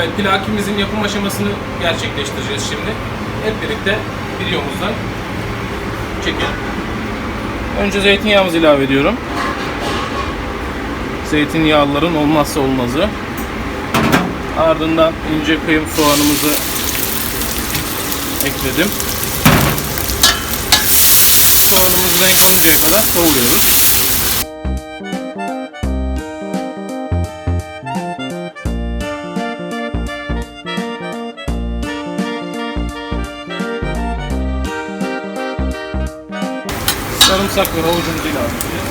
Evet, plakimizin yapım aşamasını gerçekleştireceğiz şimdi. Hep birlikte videomuzdan çekelim. Önce zeytinyağımızı ilave ediyorum. Zeytinyağlıların olmazsa olmazı. Ardından ince kıyım soğanımızı ekledim. Soğanımız renk alıncaya kadar kavuruyoruz. Sarımsak ve havucumuzu ilave edeceğiz.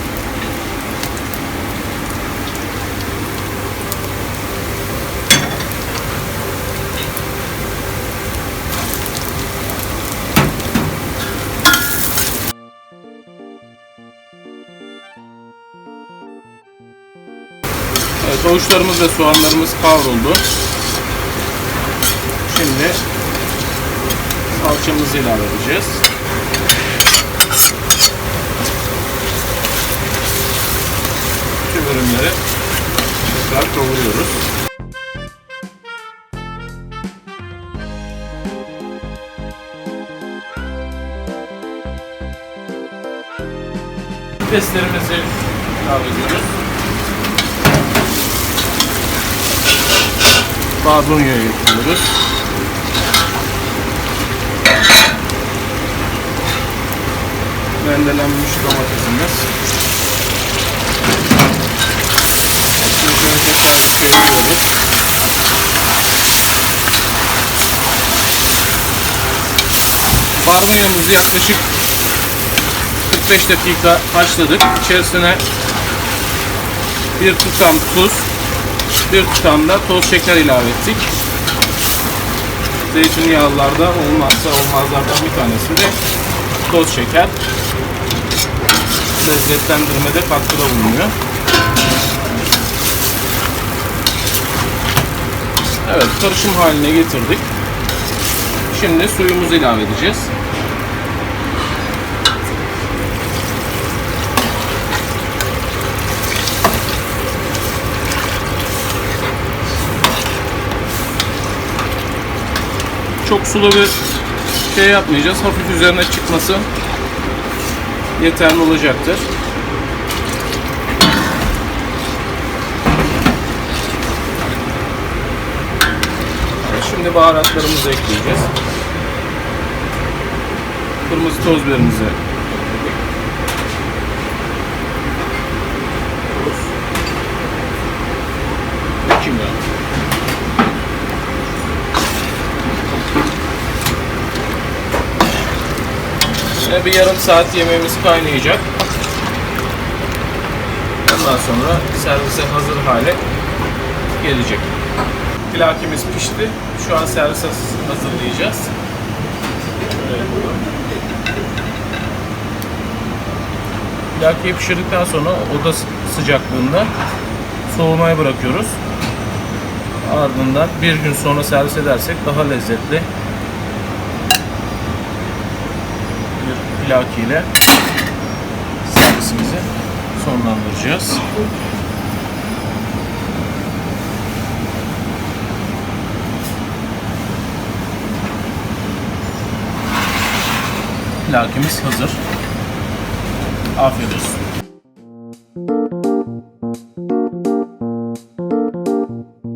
Evet, havuçlarımız ve soğanlarımız kavruldu. Şimdi salçamızı ilave edeceğiz. Ürünleri tekrar kavuruyoruz. Peslerimizi ilave ediyoruz. Barbunya'ya getiriyoruz. Rendelenmiş domatesimiz. Çeviriyoruz. Barbunyamızı yaklaşık 45 dakika haşladık. İçerisine bir tutam tuz, bir tutam da toz şeker ilave ettik. Zeytinyağlılarda olmazsa olmazlardan bir tanesi de toz şeker. Lezzetlendirmede katkıda bulunuyor. Evet, karışım haline getirdik. Şimdi suyumuzu ilave edeceğiz. Çok sulu bir şey yapmayacağız. Hafif üzerine çıkması yeterli olacaktır. Evet, Şimdi baharatlarımızı ekleyeceğiz. Kırmızı toz biberimizi ve kimyon. Ve bir yarım saat yemeğimiz kaynayacak. Ondan sonra servise hazır hale gelecek. Plakimiz pişti. Şu an servise hazırlayacağız. Plakiyi pişirdikten sonra oda sıcaklığında soğumaya bırakıyoruz. Ardından bir gün sonra servis edersek daha lezzetli bir plaki ile servisimizi sonlandıracağız. Plakimiz hazır. Afiyet olsun.